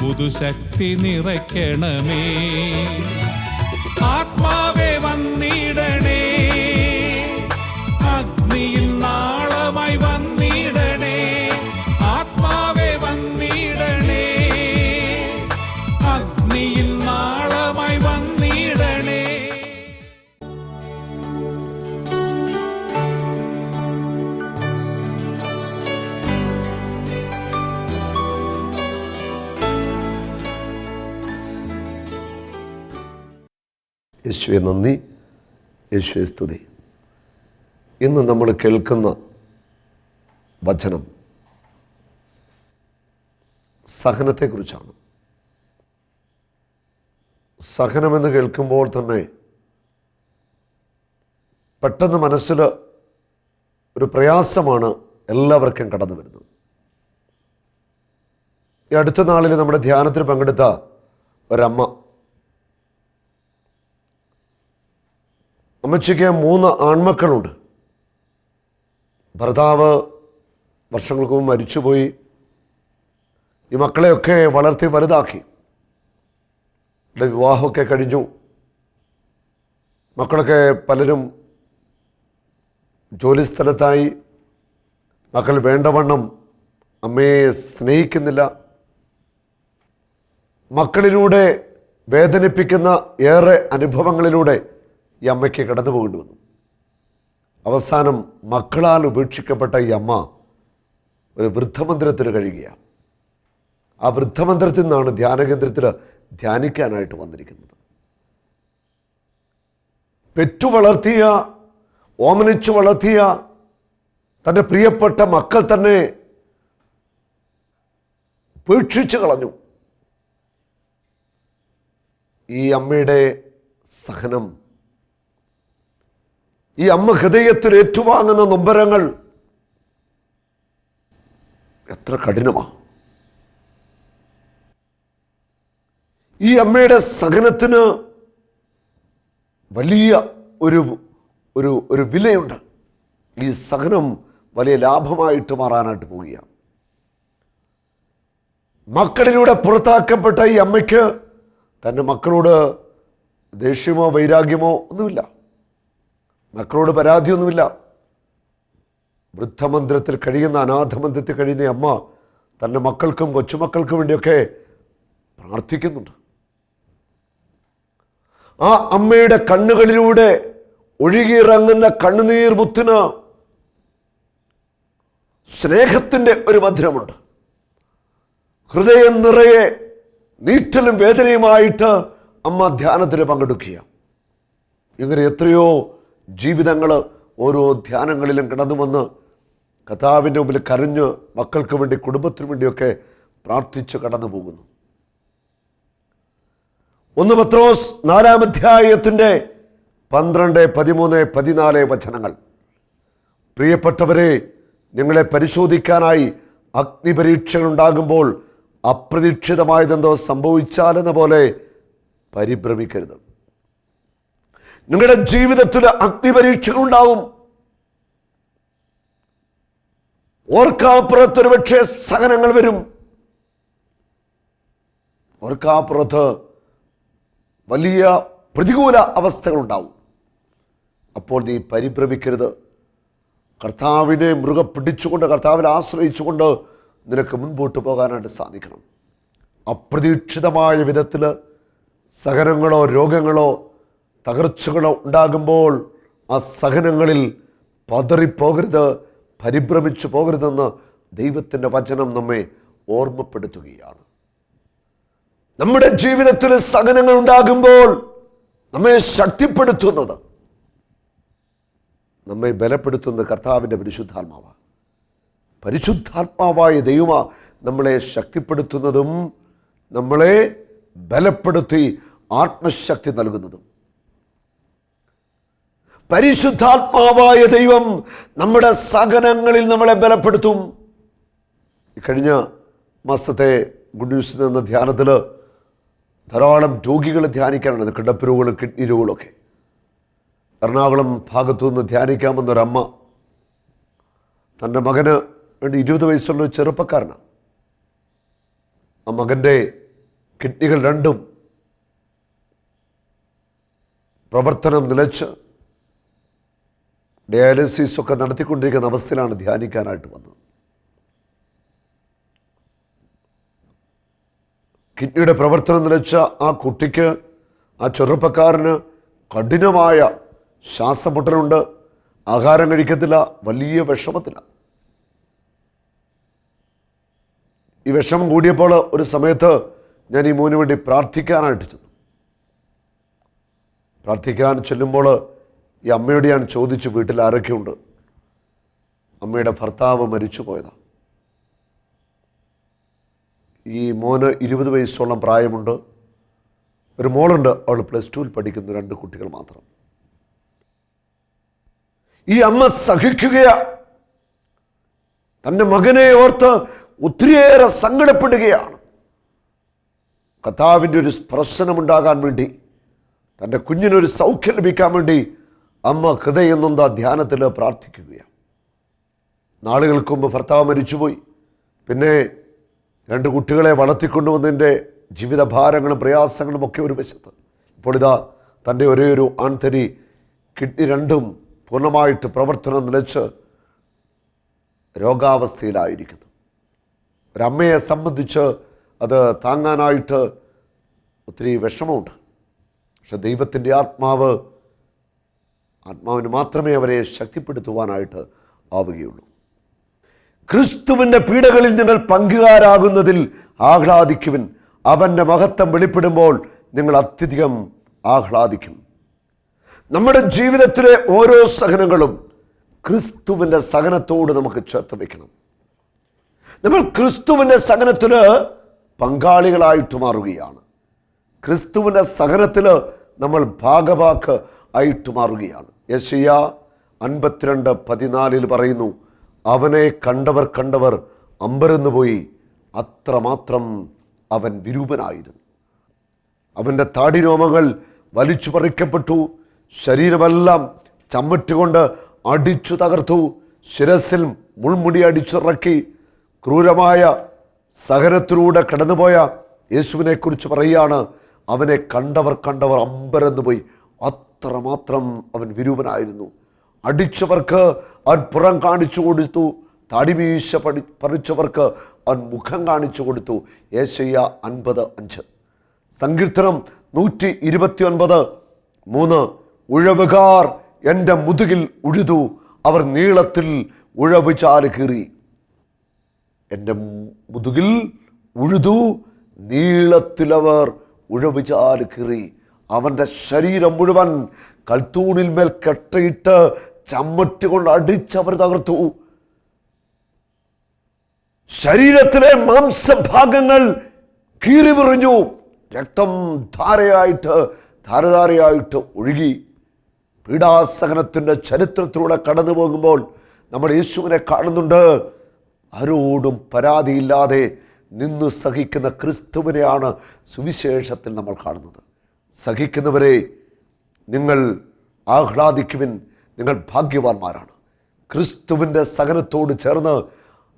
പുതുശക്തി നിറയ്ക്കണമേ. ആത്മാവേ യേശുവെ നന്ദി. യേശുവെ സ്തുതി. ഇന്ന് നമ്മൾ കേൾക്കുന്ന വചനം സഹനത്തെക്കുറിച്ചാണ്. സഹനമെന്ന് കേൾക്കുമ്പോൾ തന്നെ പെട്ടെന്ന് മനസ്സിൽ ഒരു പ്രയാസമാണ് എല്ലാവർക്കും കടന്നു വരുന്നത്. ഈ അടുത്ത നാളിൽ നമ്മുടെ ധ്യാനത്തിൽ പങ്കെടുത്ത ഒരമ്മ അമ്മച്ചിക്ക് മൂന്ന് ആൺമക്കളുണ്ട്. ഭർത്താവ് വർഷങ്ങൾക്ക് മുമ്പ് മരിച്ചുപോയി. ഈ മക്കളെയൊക്കെ വളർത്തി വലുതാക്കി. ഇവിടെ വിവാഹമൊക്കെ കഴിഞ്ഞു. മക്കളൊക്കെ പലരും ജോലിസ്ഥലത്തായി മക്കൾ വേണ്ടവണ്ണം അമ്മയെ സ്നേഹിക്കുന്നില്ല. മക്കളിലൂടെ വേദനിപ്പിക്കുന്ന ഏറെ അനുഭവങ്ങളിലൂടെ ഈ അമ്മയ്ക്ക് കടന്നു പോകേണ്ടി വന്നു. അവസാനം മക്കളാൽ ഉപേക്ഷിക്കപ്പെട്ട ഈ അമ്മ ഒരു വൃദ്ധമന്ദിരത്തിന് കഴിയുകയാണ്. ആ വൃദ്ധമന്ദിരത്തിൽ നിന്നാണ് ധ്യാനകേന്ദ്രത്തിൽ ധ്യാനിക്കാനായിട്ട് വന്നിരിക്കുന്നത്. പെറ്റു വളർത്തിയ ഓമനിച്ചു വളർത്തിയ തന്റെ പ്രിയപ്പെട്ട മക്കൾ തന്നെ ഉപേക്ഷിച്ച് കളഞ്ഞു. ഈ അമ്മയുടെ സഹനം ഈ അമ്മ ഹൃദയത്തിൽ ഏറ്റുവാങ്ങുന്ന നൊമ്പരങ്ങൾ എത്ര കഠിനമാണ് ഈ അമ്മയുടെ സഹനത്തിന് വലിയ ഒരു ഒരു ഒരു വിലയുണ്ട്. ഈ സഹനം വലിയ ലാഭമായിട്ട് മാറാനായിട്ട് പോവുകയാണ്. മക്കളിലൂടെ പുറത്താക്കപ്പെട്ട ഈ അമ്മയ്ക്ക് തന്റെ മക്കളോട് ദേഷ്യമോ വൈരാഗ്യമോ ഒന്നുമില്ല. മക്കളോട് പരാതിയൊന്നുമില്ല. വൃദ്ധമന്ദിരത്തിൽ കഴിയുന്ന അനാഥമന്ദിരത്തിൽ കഴിയുന്ന അമ്മ തന്റെ മക്കൾക്കും കൊച്ചുമക്കൾക്കും വേണ്ടിയൊക്കെ പ്രാർത്ഥിക്കുന്നുണ്ട്. ആ അമ്മയുടെ കണ്ണുകളിലൂടെ ഒഴുകിയിറങ്ങുന്ന കണ്ണുനീർ മുത്തിന് സ്നേഹത്തിന്റെ ഒരു മധുരമുണ്ട്. ഹൃദയം നിറയെ നീറ്റലും വേദനയുമായിട്ട് അമ്മ ധ്യാനത്തിന് പങ്കെടുക്കുക ഇങ്ങനെ എത്രയോ ജീവിതങ്ങൾ ഓരോ ധ്യാനങ്ങളിലും കിടന്നു വന്ന് കഥാവിന്റെ മുമ്പിൽ കരഞ്ഞ് മക്കൾക്ക് വേണ്ടി കുടുംബത്തിനു വേണ്ടിയൊക്കെ പ്രാർത്ഥിച്ച് കടന്നു പോകുന്നു ഒന്ന് പത്രോസ് നാലാം അധ്യായത്തിന്റെ പന്ത്രണ്ട് പതിമൂന്ന് പതിനാല് വചനങ്ങൾ. പ്രിയപ്പെട്ടവരെ നിങ്ങളെ പരിശോധിക്കാനായി അഗ്നിപരീക്ഷകൾ ഉണ്ടാകുമ്പോൾ അപ്രതീക്ഷിതമായതെന്തോ സംഭവിച്ചാലെന്ന പോലെ പരിഭ്രമിക്കരുത്. നിങ്ങളുടെ ജീവിതത്തിൽ അഗ്നിപരീക്ഷകൾ ഉണ്ടാവും ഓർക്കാപ്പുറത്ത് ഒരുപക്ഷെ സഹനങ്ങൾ വരും. ഓർക്കാപ്പുറത്ത് വലിയ പ്രതികൂല അവസ്ഥകൾ ഉണ്ടാവും അപ്പോൾ നീ പരിഭ്രമിക്കരുത്. കർത്താവിനെ മൃഗ പിടിച്ചുകൊണ്ട് കർത്താവിനെ ആശ്രയിച്ചുകൊണ്ട് നിനക്ക് മുൻപോട്ട് പോകാനായിട്ട് സാധിക്കണം. അപ്രതീക്ഷിതമായ വിധത്തിൽ സഹനങ്ങളോ രോഗങ്ങളോ തകർച്ചകളോ ഉണ്ടാകുമ്പോൾ ആ സഹനങ്ങളിൽ പതറിപ്പോകരുത് പരിഭ്രമിച്ചു പോകരുതെന്ന് ദൈവത്തിന്റെ വചനം നമ്മെ ഓർമ്മപ്പെടുത്തുകയാണ്. നമ്മുടെ ജീവിതത്തിൽ സഹനങ്ങൾ ഉണ്ടാകുമ്പോൾ നമ്മെ ശക്തിപ്പെടുത്തുന്നത് നമ്മെ ബലപ്പെടുത്തുന്ന കർത്താവിന്റെ പരിശുദ്ധാത്മാവാണ്. പരിശുദ്ധാത്മാവായ ദൈവമ നമ്മളെ ശക്തിപ്പെടുത്തുന്നതും നമ്മളെ ബലപ്പെടുത്തി ആത്മശക്തി നൽകുന്നതും. പരിശുദ്ധാത്മാവായ ദൈവം നമ്മുടെ സഹനങ്ങളിൽ നമ്മളെ ബലപ്പെടുത്തും. കഴിഞ്ഞ മാസത്തെ ഗുഡ് ന്യൂസ് എന്ന ധ്യാനത്തിൽ ധാരാളം രോഗികൾ ധ്യാനിക്കാനുണ്ട്. കിടപ്പ് കിഡ്നി രോഗങ്ങളൊക്കെ എറണാകുളം ഭാഗത്തു നിന്ന് ധ്യാനിക്കാമെന്നൊരമ്മ തന്റെ മകന് വേണ്ടി ഇരുപത് വയസ്സുള്ള ഒരു ചെറുപ്പക്കാരനാണ് ആ മകന്റെ കിഡ്നികൾ രണ്ടും പ്രവർത്തനം നിലച്ച് ഡയാലിസിസ് ഒക്കെ നടത്തിക്കൊണ്ടിരിക്കുന്ന അവസ്ഥയിലാണ് ധ്യാനിക്കാനായിട്ട് വന്നത്. കിഡ്നിയുടെ പ്രവർത്തനം നിലച്ച ആ കുട്ടിക്ക് ആ ചെറുപ്പക്കാരന് കഠിനമായ ശ്വാസമുട്ടലുണ്ട്. ആഹാരം കഴിക്കത്തില്ല വലിയ വിഷമത്തില്ല ഈ വിഷമം കൂടിയപ്പോൾ ഒരു സമയത്ത് ഞാൻ ഈ മോന് വേണ്ടി പ്രാർത്ഥിക്കാനായിട്ട് ചെന്നു. പ്രാർത്ഥിക്കാൻ ചെല്ലുമ്പോൾ ഈ അമ്മയോട് ഞാൻ ചോദിച്ചു വീട്ടിൽ ആരൊക്കെയുണ്ട്? അമ്മയുടെ ഭർത്താവ് മരിച്ചു പോയതാണ് ഈ മോന് ഇരുപത് വയസ്സോളം പ്രായമുണ്ട്. ഒരു മോളുണ്ട് അവൾ പ്ലസ് ടുവിൽ പഠിക്കുന്ന രണ്ട് കുട്ടികൾ മാത്രം. ഈ അമ്മ സഹിക്കുകയാ. തന്റെ മകനെ ഓർത്ത് ഒത്തിരിയേറെ സങ്കടപ്പെടുകയാണ്. കഥാവിന്റെ ഒരു സ്പർശനമുണ്ടാകാൻ വേണ്ടി തന്റെ കുഞ്ഞിനൊരു സൗഖ്യം ലഭിക്കാൻ വേണ്ടി അമ്മ ഹൃദയം നൊന്ത ധ്യാനത്തിൽ പ്രാർത്ഥിക്കുകയാണ്. നാളുകൾക്ക് മുമ്പ് ഭർത്താവ് മരിച്ചുപോയി. പിന്നെ രണ്ട് കുട്ടികളെ വളർത്തിക്കൊണ്ടുവന്നതിന്റെ ജീവിതഭാരങ്ങളും പ്രയാസങ്ങളും ഒക്കെ ഒരു വശത്ത്. ഇപ്പോൾ ഇതാ തന്റെ ഒരേ ഒരു ആൺതരി കിഡ്നി രണ്ടും പൂർണമായിട്ട് പ്രവർത്തനം നിലച്ച് രോഗാവസ്ഥയിലായിരിക്കുന്നു. ഒരമ്മയെ സംബന്ധിച്ച് അത് താങ്ങാനായിട്ട് ഒത്തിരി വിഷമമുണ്ട്. പക്ഷെ ദൈവത്തിന്റെ ആത്മാവ് ആത്മാവിന് മാത്രമേ അവരെ ശക്തിപ്പെടുത്തുവാനായിട്ട് ആവുകയുള്ളൂ. ക്രിസ്തുവിന്റെ പീഡകളിൽ നിങ്ങൾ പങ്കുകാരാകുന്നതിൽ ആഹ്ലാദിക്കുവിൻ. അവന്റെ മഹത്വം വെളിപ്പെടുമ്പോൾ നിങ്ങൾ അത്യധികം ആഹ്ലാദിക്കും. നമ്മുടെ ജീവിതത്തിലെ ഓരോ സഹനങ്ങളും ക്രിസ്തുവിന്റെ സഹനത്തോട് നമുക്ക് ചേർത്ത് വയ്ക്കണം. നമ്മൾ ക്രിസ്തുവിന്റെ സഹനത്തിന് പങ്കാളികളായിട്ട് മാറുകയാണ്. ക്രിസ്തുവിന്റെ സഹനത്തിൽ നമ്മൾ ഭാഗവാക്ക് ആയിട്ട് മാറുകയാണ്. യശയ്യ അൻപത്തിരണ്ട് പതിനാലിൽ പറയുന്നു അവനെ കണ്ടവർ കണ്ടവർ അമ്പരന്നു പോയി അത്രമാത്രം അവൻ വിരൂപനായിരുന്നു. അവന്റെ താടിരോമങ്ങൾ വലിച്ചു പറിക്കപ്പെട്ടു ശരീരമെല്ലാം ചമ്മറ്റുകൊണ്ട് അടിച്ചു തകർത്തു ശിരസിൽ മുൾമുടി അടിച്ചിറക്കി ക്രൂരമായ സഹനത്തിലൂടെ കടന്നുപോയ യേശുവിനെക്കുറിച്ച് പറയുകയാണ് അവനെ കണ്ടവർ കണ്ടവർ അമ്പരന്നു പോയി അത്രമാത്രം അവൻ വിരൂപനായിരുന്നു. അടിച്ചവർക്ക് അവൻ പുറം കാണിച്ചു കൊടുത്തു. താടിമീശ പടി പറിച്ചവർക്ക് അവൻ മുഖം കാണിച്ചു കൊടുത്തു. ഏശയ്യ അൻപത് അഞ്ച്. സങ്കീർത്തനം നൂറ്റി ഇരുപത്തി ഒൻപത് മൂന്ന്. ഉഴവുകാർ എന്റെ മുതുകിൽ ഉഴുതു. അവർ നീളത്തിൽ ഉഴവ് ചാൽ കീറി. എന്റെ മുതുകിൽ ഉഴുതു. നീളത്തിലവർ ഉഴവ് ചാൽ കീറി. അവന്റെ ശരീരം മുഴുവൻ കൽത്തൂണിൽ മേൽ കെട്ടയിട്ട് ചമ്മട്ടി കൊണ്ട് അടിച്ചവർ തകർത്തു. ശരീരത്തിലെ മാംസഭാഗങ്ങൾ കീറിമുറിഞ്ഞു രക്തം ധാരയായിട്ട് ധാരധാരയായിട്ട് ഒഴുകി. പീഡാസഹനത്തിന്റെ ചരിത്രത്തിലൂടെ കടന്നു പോകുമ്പോൾ നമ്മൾ യേശുവിനെ കാണുന്നുണ്ട്. ആരോടും പരാതിയില്ലാതെ നിന്ന് സഹിക്കുന്ന ക്രിസ്തുവിനെയാണ് സുവിശേഷത്തിൽ നമ്മൾ കാണുന്നത്. സഹിക്കുന്നവരെ നിങ്ങൾ ആഹ്ലാദിക്കുവിൻ നിങ്ങൾ ഭാഗ്യവാന്മാരാണ്. ക്രിസ്തുവിന്റെ സഹനത്തോട് ചേർന്ന്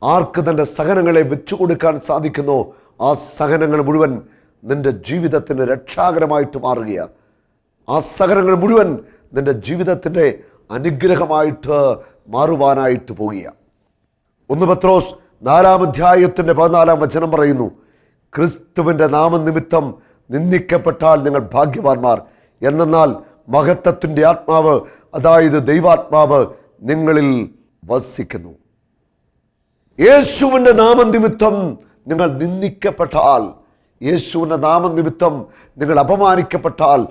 ആർക്ക് തന്റെ സഹനങ്ങളെ വെച്ചു കൊടുക്കാൻ സാധിക്കുന്നോ ആ സഹനങ്ങൾ മുഴുവൻ നിന്റെ ജീവിതത്തിന് രക്ഷാകരമായിട്ട് മാറുകയാണ് ആ സഹനങ്ങൾ മുഴുവൻ നിന്റെ ജീവിതത്തിന്റെ അനുഗ്രഹമായിട്ട് മാറുവാനായിട്ട് പോവുകയാണ് ഒന്ന് പത്രോസ് നാലാം അധ്യായത്തിന്റെ പതിനാലാം വചനം പറയുന്നു ക്രിസ്തുവിന്റെ നാമനിമിത്തം നിന്ദിക്കപ്പെട്ടാൽ നിങ്ങൾ ഭാഗ്യവാന്മാർ. എന്നാൽ മഹത്വത്തിന്റെ ആത്മാവ് അതായത് ദൈവാത്മാവ് നിങ്ങളിൽ വസിക്കുന്നു. യേശുവിന്റെ നാമനിമിത്തം നിങ്ങൾ നിന്ദിക്കപ്പെട്ടാൽ യേശുവിന്റെ നാമനിമിത്തം നിങ്ങൾ അപമാനിക്കപ്പെട്ടാൽ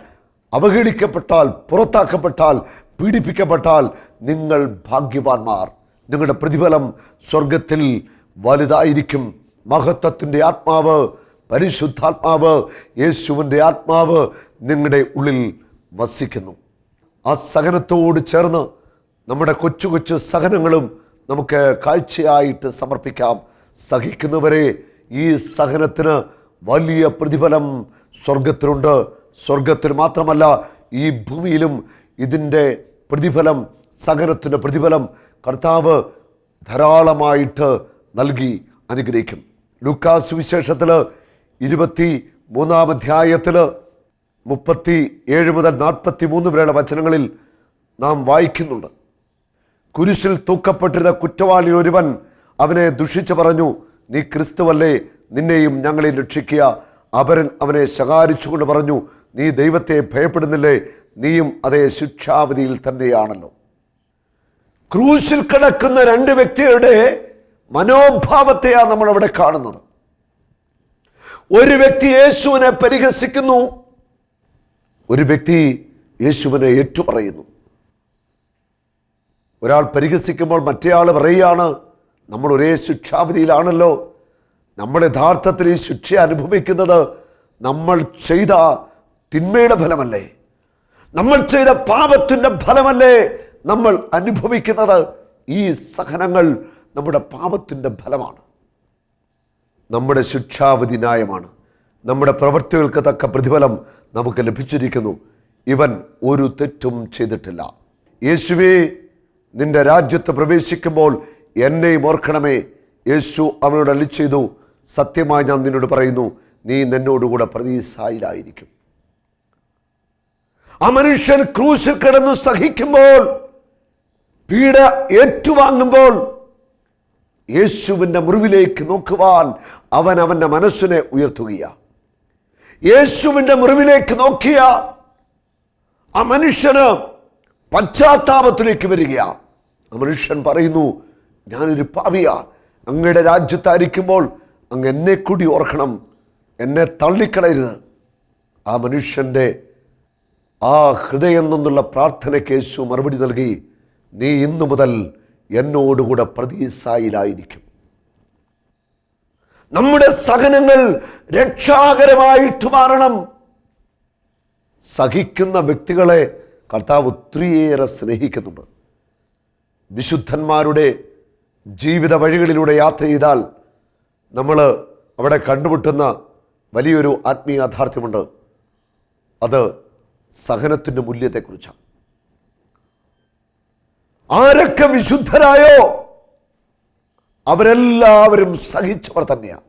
അവഹേളിക്കപ്പെട്ടാൽ പുറത്താക്കപ്പെട്ടാൽ പീഡിപ്പിക്കപ്പെട്ടാൽ നിങ്ങൾ ഭാഗ്യവാന്മാർ. നിങ്ങളുടെ പ്രതിഫലം സ്വർഗത്തിൽ വലുതായിരിക്കും. മഹത്വത്തിന്റെ ആത്മാവ് പരിശുദ്ധാത്മാവ് യേശുവിന്റെ ആത്മാവ് നിങ്ങളുടെ ഉള്ളിൽ വസിക്കുന്നു. ആ സഹനത്തോട് ചേർന്ന് നമ്മുടെ കൊച്ചു കൊച്ചു സഹനങ്ങളും നമുക്ക് കാഴ്ചയായിട്ട് സമർപ്പിക്കാം. സഹിക്കുന്നവരെ ഈ സഹനത്തിന് വലിയ പ്രതിഫലം സ്വർഗത്തിലുണ്ട് സ്വർഗത്തിൽ മാത്രമല്ല ഈ ഭൂമിയിലും ഇതിന്റെ പ്രതിഫലം സഹനത്തിന്റെ പ്രതിഫലം കർത്താവ് ധാരാളമായിട്ട് നൽകി അനുഗ്രഹിക്കും. ലൂക്കാസ് വിശേഷത്തിൽ ഇരുപത്തി മൂന്നാം അധ്യായത്തിൽ മുപ്പത്തി ഏഴ് മുതൽ നാൽപ്പത്തി മൂന്ന് വരെയുള്ള വചനങ്ങളിൽ നാം വായിക്കുന്നുണ്ട്. കുരിശിൽ തൂക്കപ്പെട്ടിരുന്ന കുറ്റവാളി ഒരുവൻ അവനെ ദുഷിച്ചു പറഞ്ഞു നീ ക്രിസ്തുവല്ലേ നിന്നെയും ഞങ്ങളെയും രക്ഷിക്കുക. അവരൻ അവനെ ശകാരിച്ചുകൊണ്ട് പറഞ്ഞു നീ ദൈവത്തെ ഭയപ്പെടുന്നില്ലേ നീയും അതേ ശിക്ഷാവിധിയിൽ തന്നെയാണല്ലോ. ക്രൂശിൽ കിടക്കുന്ന രണ്ട് വ്യക്തികളുടെ മനോഭാവത്തെയാണ് നമ്മൾ അവിടെ കാണുന്നത്. ഒരു വ്യക്തി യേശുവിനെ പരിഹസിക്കുന്നു ഒരു വ്യക്തി യേശുവിനെ ഏറ്റുപറയുന്നു. ഒരാൾ പരിഹസിക്കുമ്പോൾ മറ്റേയാൾ പറയുകയാണ് നമ്മൾ ഒരേ ശിക്ഷാവിധിയിലാണല്ലോ. നമ്മൾ യഥാർത്ഥത്തിൽ ഈ ശിക്ഷ അനുഭവിക്കുന്നത് നമ്മൾ ചെയ്ത തിന്മയുടെ ഫലമല്ലേ? നമ്മൾ ചെയ്ത പാപത്തിന്റെ ഫലമല്ലേ നമ്മൾ അനുഭവിക്കുന്നത്? ഈ സഹനങ്ങൾ നമ്മുടെ പാപത്തിന്റെ ഫലമാണ്. നമ്മുടെ ശിക്ഷാവിധി ന്യായമാണ് നമ്മുടെ പ്രവൃത്തികൾക്ക് തക്ക പ്രതിഫലം നമുക്ക് ലഭിച്ചിരിക്കുന്നു. ഇവൻ ഒരു തെറ്റും ചെയ്തിട്ടില്ല. യേശുവേ നിന്റെ രാജ്യത്ത് പ്രവേശിക്കുമ്പോൾ എന്നെയും ഓർക്കണമേ. യേശു അവനോട് അല്ലി ചെയ്തു. സത്യമായി ഞാൻ നിന്നോട് പറയുന്നു നീ നിന്നോടുകൂടെ പ്രതീസായിലായിരിക്കും ആ മനുഷ്യൻ ക്രൂശിൽ കിടന്നു സഹിക്കുമ്പോൾ പീഡ ഏറ്റുവാങ്ങുമ്പോൾ യേശുവിന്റെ മുറിവിലേക്ക് നോക്കുവാൻ അവൻ അവന്റെ മനസ്സിനെ ഉയർത്തുകയാണ് യേശുവിന്റെ മുറിവിലേക്ക് നോക്കിയ ആ മനുഷ്യന് പശ്ചാത്താപത്തിലേക്ക് വരികയാണ് ആ മനുഷ്യൻ പറയുന്നു ഞാനൊരു പാവിയ അങ്ങയുടെ രാജ്യത്തായിരിക്കുമ്പോൾ അങ്ങ് എന്നെ കൂടി ഓർക്കണം. എന്നെ തള്ളിക്കളയരുത്. ആ മനുഷ്യന്റെ ആ ഹൃദയം നിന്നുള്ള പ്രാർത്ഥനയ്ക്ക് യേശു മറുപടി നൽകി നീ ഇന്നു മുതൽ എന്നോടുകൂടെ പ്രതീസായിലായിരിക്കും. നമ്മുടെ സഹനങ്ങൾ രക്ഷാകരമായിട്ട് മാറണം. സഹിക്കുന്ന വ്യക്തികളെ കർത്താവ് ഒത്തിരിയേറെ സ്നേഹിക്കുന്നുണ്ട്. വിശുദ്ധന്മാരുടെ ജീവിത വഴികളിലൂടെ യാത്ര ചെയ്താൽ നമ്മൾ അവിടെ കണ്ടുമുട്ടുന്ന വലിയൊരു ആത്മീയ യാഥാർത്ഥ്യമുണ്ട്. അത് സഹനത്തിന്റെ മൂല്യത്തെക്കുറിച്ചാണ്. ആരൊക്കെ വിശുദ്ധരായോ? അവരെല്ലാവരും സഹിച്ചവർ തന്നെയാണ്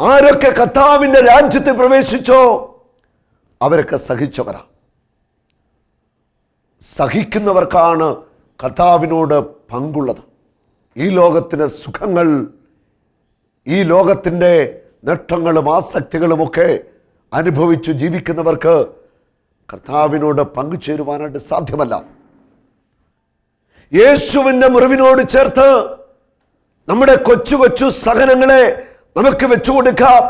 ആരൊക്കെ കർത്താവിന്റെ രാജ്യത്ത് പ്രവേശിച്ചോ അവരൊക്കെ സഹിച്ചവരാ. സഹിക്കുന്നവർക്കാണ് കർത്താവിനോട് പങ്കുള്ളത്. ഈ ലോകത്തിന്റെ സുഖങ്ങൾ ഈ ലോകത്തിന്റെ നേട്ടങ്ങളും ആസക്തികളുമൊക്കെ അനുഭവിച്ചു ജീവിക്കുന്നവർക്ക് കർത്താവിനോട് പങ്കുചേരുവാനായിട്ട് സാധ്യമല്ല. യേശുവിന്റെ മുറിവിനോട് ചേർത്ത് നമ്മുടെ കൊച്ചു കൊച്ചു സഹനങ്ങളെ നമുക്ക് വെച്ചു കൊടുക്കാം.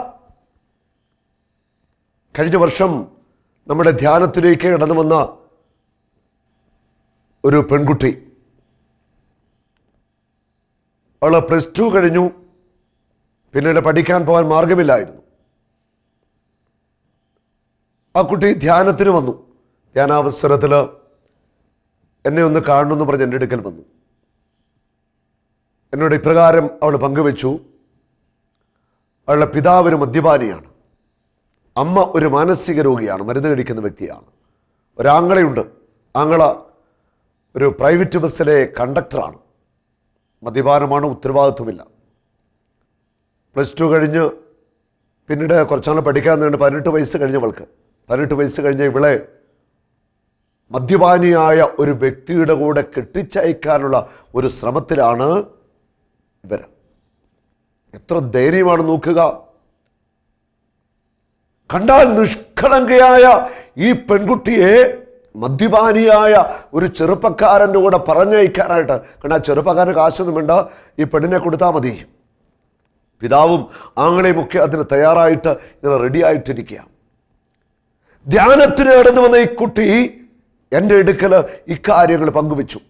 കഴിഞ്ഞ വർഷം നമ്മുടെ ധ്യാനത്തിലേക്ക് കടന്നു വന്ന ഒരു പെൺകുട്ടി. അവൾ പ്ലസ് ടു കഴിഞ്ഞു. പിന്നീട് പഠിക്കാൻ പോകാൻ മാർഗമില്ലായിരുന്നു ആ കുട്ടി ധ്യാനത്തിന് വന്നു. ധ്യാനാവസരത്തിൽ എന്നെ ഒന്ന് കാണണമെന്ന് പറഞ്ഞ് എന്റെ അടുക്കൽ വന്നു. എന്നോട് ഇപ്രകാരം അവൾ പങ്കുവെച്ചു. അവളുടെ പിതാവ് ഒരു മദ്യപാനിയാണ്. അമ്മ ഒരു മാനസിക രോഗിയാണ് മരുന്ന് കഴിക്കുന്ന വ്യക്തിയാണ്. ഒരാങ്ങളയുണ്ട്. ആങ്ങള ഒരു പ്രൈവറ്റ് ബസ്സിലെ കണ്ടക്ടറാണ്. മദ്യപാനമാണ് ഉത്തരവാദിത്വമില്ല. പ്ലസ് ടു കഴിഞ്ഞ് പിന്നീട് കുറച്ചാൾ പഠിക്കാൻ വേണ്ടി പതിനെട്ട് വയസ്സ് കഴിഞ്ഞവൾക്ക്. പതിനെട്ട് വയസ്സ് കഴിഞ്ഞ ഇവളെ മദ്യപാനിയായ ഒരു വ്യക്തിയുടെ കൂടെ കെട്ടിച്ചയക്കാനുള്ള ഒരു ശ്രമത്തിലാണ് ഇവർ എത്ര ധൈര്യമാണ് നോക്കുക. കണ്ടാൽ നിഷ്കളങ്കയായ ഈ പെൺകുട്ടിയെ മദ്യപാനിയായ ഒരു ചെറുപ്പക്കാരന്റെ കൂടെ പറഞ്ഞയക്കാനായിട്ട്. ആ ചെറുപ്പക്കാരന് കാശൊന്നും വേണ്ട ഈ പെണ്ണിനെ കൊടുത്താൽ മതി. പിതാവും ആങ്ങളെയും ഒക്കെ അതിന് തയ്യാറായിട്ട് ഇങ്ങനെ റെഡി ആയിട്ടിരിക്കുക ധ്യാനത്തിന് കടന്നു വന്ന ഈ കുട്ടി എന്റെ അടുക്കൽ ഇക്കാര്യങ്ങൾ പങ്കുവച്ചു.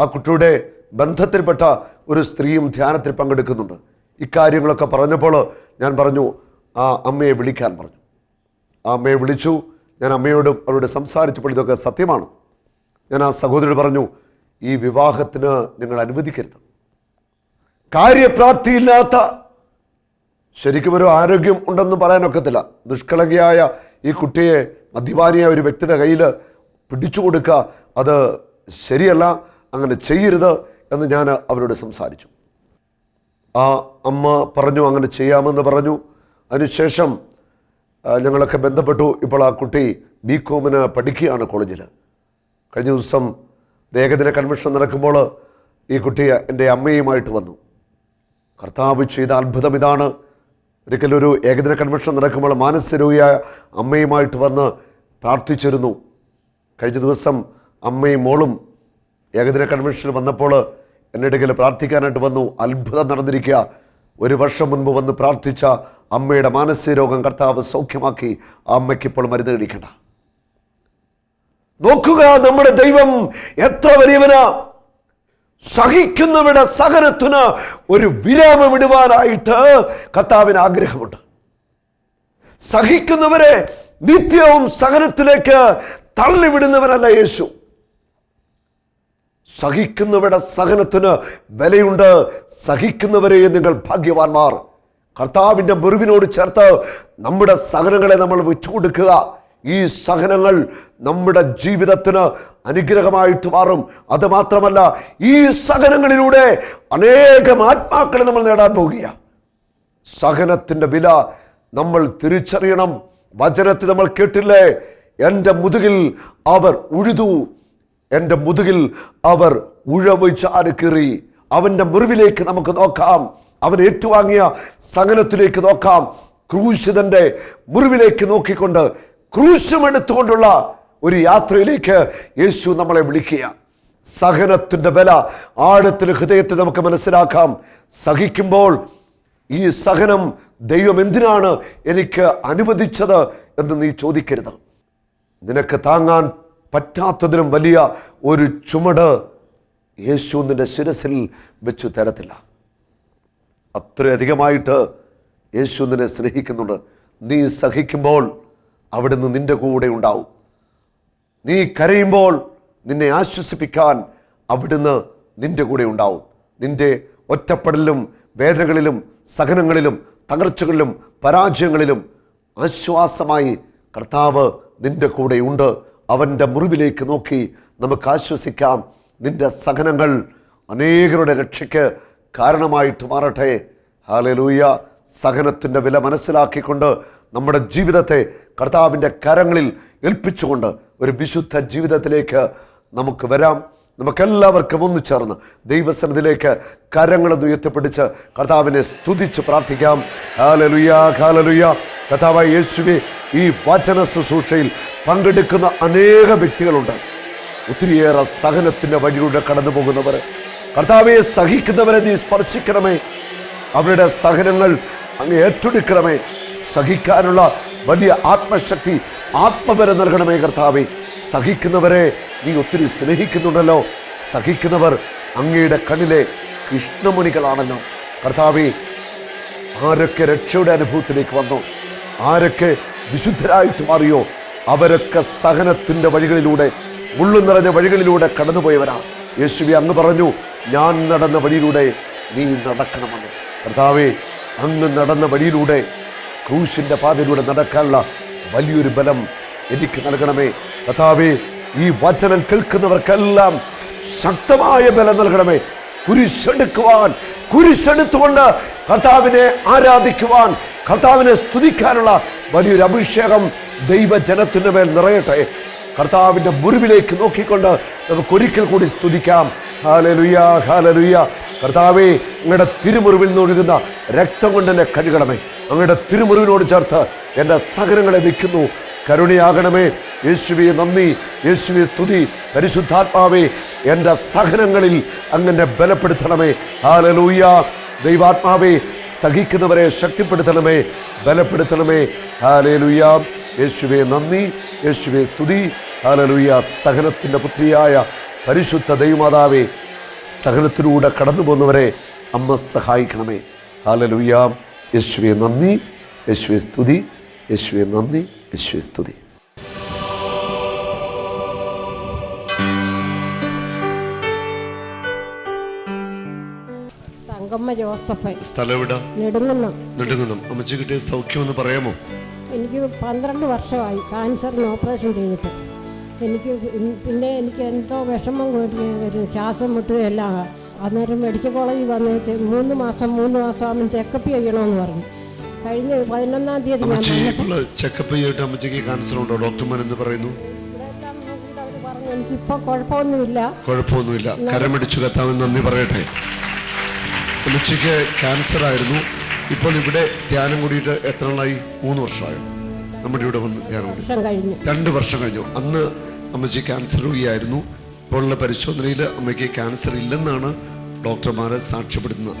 ആ കുട്ടിയുടെ ബന്ധത്തിൽപ്പെട്ട ഒരു സ്ത്രീയും ധ്യാനത്തിൽ പങ്കെടുക്കുന്നുണ്ട്. ഇക്കാര്യങ്ങളൊക്കെ പറഞ്ഞപ്പോൾ ഞാൻ പറഞ്ഞു ആ അമ്മയെ വിളിക്കാൻ പറഞ്ഞു. ആ അമ്മയെ വിളിച്ചു. ഞാൻ അമ്മയോടും അവരോട് സംസാരിച്ചപ്പോൾ ഇതൊക്കെ സത്യമാണ്. ഞാൻ ആ സഹോദരിയോട് പറഞ്ഞു ഈ വിവാഹത്തിന് നിങ്ങൾ അനുവദിക്കരുത്. കാര്യപ്രാപ്തിയില്ലാത്ത ശരിക്കും ഒരു ആരോഗ്യം ഉണ്ടെന്ന് പറയാനൊക്കത്തില്ല. നിഷ്കളങ്കയായ ഈ കുട്ടിയെ മദ്യപാനിയായ ഒരു വ്യക്തിയുടെ കയ്യിൽ പിടിച്ചു കൊടുക്കുക അത് ശരിയല്ല അങ്ങനെ ചെയ്യരുത് എന്ന് ഞാൻ അവരോട് സംസാരിച്ചു. ആ അമ്മ പറഞ്ഞു അങ്ങനെ ചെയ്യാമെന്ന് പറഞ്ഞു. അതിനുശേഷം ഞങ്ങളൊക്കെ ബന്ധപ്പെട്ടു. ഇപ്പോൾ ആ കുട്ടി ബി കോമിന് പഠിക്കുകയാണ് കോളേജിൽ. കഴിഞ്ഞ ദിവസം ഏകദിന കൺവെൻഷൻ നടക്കുമ്പോൾ ഈ കുട്ടി എന്റെ അമ്മയുമായിട്ട് വന്നു. കർത്താവ് ചെയ്ത അത്ഭുതം ഇതാണ്. ഒരിക്കലൊരു ഏകദിന കൺവെൻഷൻ നടക്കുമ്പോൾ മാനസരോഗിയായ അമ്മയുമായിട്ട് വന്ന് പ്രാർത്ഥിച്ചിരുന്നു. കഴിഞ്ഞ ദിവസം അമ്മയും മോളും ഏകദിന കൺവെൻഷനിൽ വന്നപ്പോൾ എന്റെ ഇടയ്ക്കൽ പ്രാർത്ഥിക്കാനായിട്ട് വന്നു. അത്ഭുതം നടന്നിരിക്കുക. ഒരു വർഷം മുൻപ് വന്ന് പ്രാർത്ഥിച്ച അമ്മയുടെ മാനസിക രോഗം കർത്താവ് സൗഖ്യമാക്കി ആ അമ്മയ്ക്ക് ഇപ്പോൾ മരുന്ന് കഴിക്കണ്ട. നോക്കുക നമ്മുടെ ദൈവം എത്ര വലിയവനാ. സഹിക്കുന്നവരുടെ സഹനത്തിന് ഒരു വിരാമം ഇടുവാനായിട്ട് കർത്താവിന് ആഗ്രഹമുണ്ട്. സഹിക്കുന്നവരെ നിത്യവും സഹനത്തിലേക്ക് തള്ളിവിടുന്നവരല്ല യേശു. സഹിക്കുന്നവരുടെ സഹനത്തിന് വിലയുണ്ട്. സഹിക്കുന്നവരെ നിങ്ങൾ ഭാഗ്യവാന്മാർ. കർത്താവിന്റെ മുറിവിനോട് ചേർത്ത് നമ്മുടെ സഹനങ്ങളെ നമ്മൾ വെച്ചുകൊടുക്കുക. ഈ സഹനങ്ങൾ നമ്മുടെ ജീവിതത്തിന് അനുഗ്രഹമായിട്ട് മാറും. അത് മാത്രമല്ല ഈ സഹനങ്ങളിലൂടെ അനേകം ആത്മാക്കളെ നമ്മൾ നേടാൻ പോകുക സഹനത്തിന്റെ വില നമ്മൾ തിരിച്ചറിയണം. വചനത്തിൽ നമ്മൾ കേട്ടില്ലേ എന്റെ മുതുകിൽ അവർ ഉഴുതു എന്റെ മുതുകിൽ അവർ ഉഴവ് ചാരുകീറി അവന്റെ മുറിവിലേക്ക് നമുക്ക് നോക്കാം. അവൻ ഏറ്റുവാങ്ങിയ സഹനത്തിലേക്ക് നോക്കാം. ക്രൂശിതന്റെ മുറിവിലേക്ക് നോക്കിക്കൊണ്ട് ക്രൂശം എടുത്തുകൊണ്ടുള്ള ഒരു യാത്രയിലേക്ക് യേശു നമ്മളെ വിളിക്കുക സഹനത്തിന്റെ വില ആഴത്തിൽ ഹൃദയത്തിൽ നമുക്ക് മനസ്സിലാക്കാം. സഹിക്കുമ്പോൾ ഈ സഹനം ദൈവം എന്തിനാണ് എനിക്ക് അനുവദിച്ചത് എന്ന് നീ ചോദിക്കരുത്. നിനക്ക് താങ്ങാൻ പറ്റാത്തതിനും വലിയ ഒരു ചുമട് യേശു നിന്റെ ശിരസിൽ വെച്ചു തരത്തില്ല. അത്രയധികമായിട്ട് യേശു നിന്നെ സ്നേഹിക്കുന്നുണ്ട്. നീ സഹിക്കുമ്പോൾ അവിടുന്ന് നിന്റെ കൂടെ ഉണ്ടാവും. നീ കരയുമ്പോൾ നിന്നെ ആശ്വസിപ്പിക്കാൻ അവിടുന്ന് നിന്റെ കൂടെ ഉണ്ടാവും. നിന്റെ ഒറ്റപ്പെടലിലും വേദനകളിലും സഹനങ്ങളിലും തകർച്ചകളിലും പരാജയങ്ങളിലും ആശ്വാസമായി കർത്താവ് നിന്റെ ഉണ്ട്. അവന്റെ മുറിവിലേക്ക് നോക്കി നമുക്ക് ആശ്വസിക്കാം. നിന്റെ സഹനങ്ങൾ അനേകരുടെ രക്ഷയ്ക്ക് കാരണമായിട്ട് മാറട്ടെ. ഹാലലൂയ സഹനത്തിന്റെ വില മനസ്സിലാക്കിക്കൊണ്ട് നമ്മുടെ ജീവിതത്തെ കർത്താവിന്റെ കരങ്ങളിൽ ഏൽപ്പിച്ചുകൊണ്ട് ഒരു വിശുദ്ധ ജീവിതത്തിലേക്ക് നമുക്ക് വരാം. നമുക്കെല്ലാവർക്കും ഒന്നു ചേർന്ന് ദൈവസനത്തിലേക്ക് കരങ്ങളെന്ന് ഉയർത്തിപ്പിടിച്ച് കർത്താവിനെ സ്തുതിച്ച് പ്രാർത്ഥിക്കാം. ഹാലലുയ ഹാലലുയ കർത്താവായ യേശുവെ ഈ വചന ശുശ്രൂഷയിൽ പങ്കെടുക്കുന്ന അനേക വ്യക്തികളുണ്ട്. ഒത്തിരിയേറെ സഹനത്തിന്റെ വഴിയിലൂടെ കടന്നു പോകുന്നവർ കർത്താവെ സഹിക്കുന്നവരെ നീ സ്പർശിക്കണമേ. അവരുടെ സഹനങ്ങൾ അങ്ങ് ഏറ്റെടുക്കണമേ. സഹിക്കാനുള്ള വലിയ ആത്മശക്തി ആത്മബലം നൽകണമേ കർത്താവെ. സഹിക്കുന്നവരെ നീ ഒത്തിരി സ്നേഹിക്കുന്നുണ്ടല്ലോ. സഹിക്കുന്നവർ അങ്ങയുടെ കണ്ണിലെ കൃഷ്ണമണികളാണല്ലോ കർത്താവെ ആരൊക്കെ രക്ഷയുടെ അനുഭവത്തിലേക്ക് വന്നോ ആരൊക്കെ വിശുദ്ധരായിട്ട് മാറിയോ അവരൊക്കെ സഹനത്തിന്റെ വഴികളിലൂടെ ഉള്ളു നിറഞ്ഞ വഴികളിലൂടെ കടന്നുപോയവരാ. യേശുവി അങ്ങ് പറഞ്ഞു ഞാൻ നടന്ന വഴിയിലൂടെ നീ നടക്കണമെന്ന്. കർത്താവെ അങ്ങ് നടന്ന വഴിയിലൂടെ ക്രൂശിന്റെ പാതയിലൂടെ നടക്കാനുള്ള വലിയൊരു ബലം എനിക്ക് നൽകണമേ. കഥാവേ ഈ വചനം കേൾക്കുന്നവർക്കെല്ലാം ശക്തമായ ബലം നൽകണമേ. കുരിശെടുക്കുവാൻ കുരിശെടുത്തുകൊണ്ട് കർത്താവിനെ ആരാധിക്കുവാൻ കർത്താവിനെ സ്തുതിക്കാനുള്ള വലിയൊരു അഭിഷേകം ദൈവജനത്തിന്റെ മേൽ നിറയട്ടെ. കർത്താവിന്റെ മുറിവിലേക്ക് നോക്കിക്കൊണ്ട് നമുക്കൊരിക്കൽ കൂടി സ്തുതിക്കാം. ഹാലലുയ്യ ഹാലലുയ്യ കർത്താവേ അങ്ങയുടെ തിരുമുറിവിൽ നിന്ന് ഒഴുകുന്ന രക്തം കൊണ്ട് എന്നെ കഴുകണമേ. അങ്ങയുടെ തിരുമുറിവിനോട് ചേർത്ത് എന്റെ സഹനങ്ങളെ വയ്ക്കുന്നു. കരുണയാകണമേ. യേശുവെ നന്ദി. യേശുവെ സ്തുതി. പരിശുദ്ധാത്മാവേ എന്റെ സഹനങ്ങളിൽ അങ്ങനെ ബലപ്പെടുത്തണമേ. ഹാലലൂയ ദൈവാത്മാവേ സഹിക്കുന്നവരെ ശക്തിപ്പെടുത്തണമേ. ബലപ്പെടുത്തണമേ. ഹാലേലുയ യേശുവെ നന്ദി. യേശുവെ സ്തുതി. ഹാലലൂയ സഹനത്തിന്റെ പുത്രിയായ പരിശുദ്ധ ദൈവമാതാവേ സഹനത്തിലൂടെ കടന്നു പോകുന്നവരെ അമ്മ സഹായിക്കണമേ. ഹാലലുയാം യേശുവെ നന്ദി. യേശുവെ സ്തുതി. യേശുവെ നന്ദി. യേശുവെ സ്തുതി. തങ്കമ്മ ജോസഫ് സ്ഥലം എവിടെ നെടുങ്ങുന്നം. നെടുങ്ങുന്നം. അമ്മച്ചി കിട്ടിയ സൗഖ്യമെന്ന് പറയാമോ? എനിക്ക് പന്ത്രണ്ട് വർഷമായി കാൻസറിന് ഓപ്പറേഷൻ ചെയ്തിട്ട്. എനിക്ക് പിന്നെ എനിക്ക് എന്തോ വിഷമം വരുന്നു ശ്വാസം മുട്ടുകയെല്ലാം അന്നേരം മെഡിക്കൽ കോളേജിൽ വന്ന് മൂന്ന് മാസം മൂന്ന് മാസം ആകുമ്പോൾ ചെക്കപ്പ് ചെയ്യണമെന്ന് പറഞ്ഞു. കഴിഞ്ഞ പതിനൊന്നാം തീയതി ഞാൻ ചെക്കപ്പ് ചെയ്തിട്ട് അമ്മച്ചിക്ക് ക്യാൻസർ ഉണ്ടോ? ഡോക്ടർമാർ എന്ന് പറയുന്നു? പറഞ്ഞു എനിക്കിപ്പോൾ കുഴപ്പമൊന്നുമില്ല. കുഴപ്പമൊന്നുമില്ല. കരമടിച്ചു കത്താമെന്ന് നന്ദി പറയട്ടെ. അമ്മച്ചിക്ക് ക്യാൻസർ ആയിരുന്നു. ഇപ്പോൾ ഇവിടെ ധ്യാനം കൂടിയിട്ട് എത്ര നാളായി? മൂന്ന് വർഷമായോ? നമ്മുടെ ഇവിടെ വന്ന് ധ്യാനം രണ്ട് വർഷം കഴിഞ്ഞു. അന്ന് അമ്മച്ചി ക്യാൻസർ രോഗിയായിരുന്നു. ഇപ്പോൾ ഉള്ള പരിശോധനയിൽ അമ്മയ്ക്ക് ക്യാൻസർ ഇല്ലെന്നാണ് ഡോക്ടർമാരെ സാക്ഷ്യപ്പെടുത്തുന്നത്.